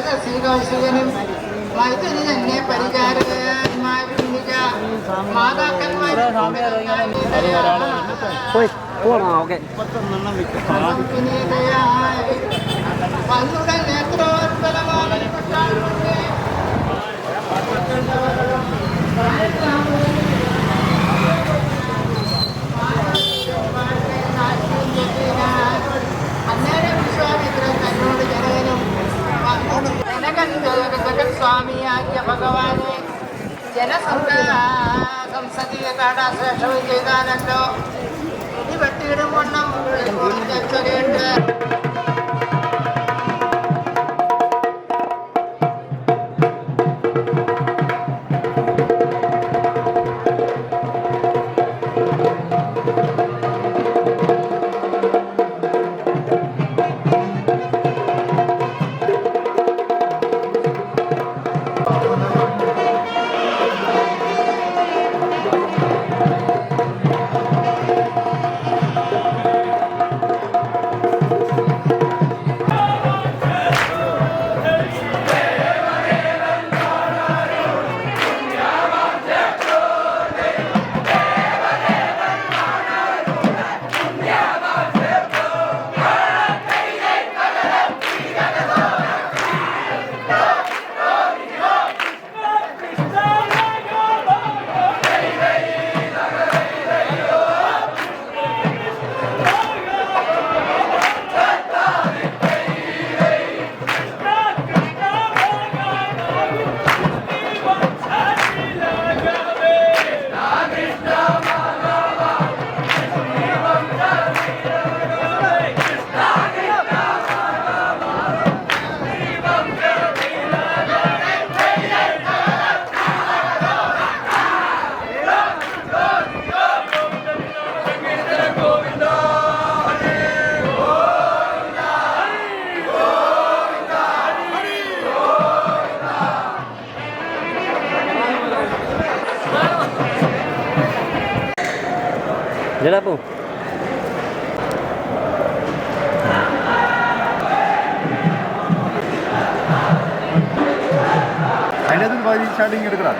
ഏകദശി കൗശികനും വൈദ്യുതി തന്നെ പരിചാരകന്മാരിക മാതാക്കന്മാരും പോയി പോണോ? ஜகத்ஸ்வாமியாகிய பகவானே ஜனசம்சதியதாடா சிரேஷ்ட விஜயதானந்தோ இடி வட்டியிடும் ஒன்றும் கேட்டு കേട്ട് ജടാ പോ അതിനകത്ത് പകുതി സ്റ്റാർട്ടിങ് എടുക്കണം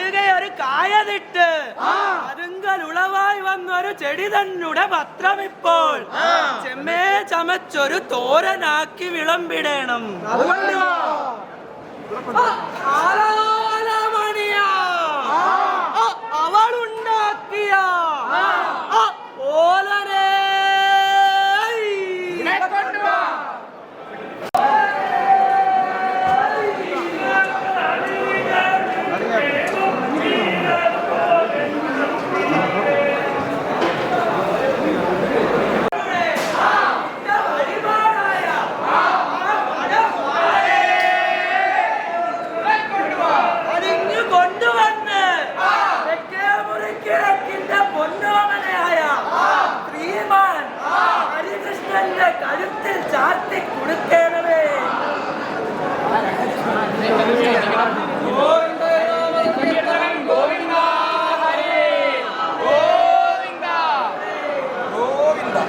അതിനടുകെ ഒരു കായതിട്ട് അതുങ്കൽ ഉളവായി വന്നൊരു ചെടി തന്നുടെ പത്രം ഇപ്പോൾ ചെമ്മേ ചമച്ചൊരു തോരനാക്കി വിളമ്പിടേണം. ആലാലമണിയാ.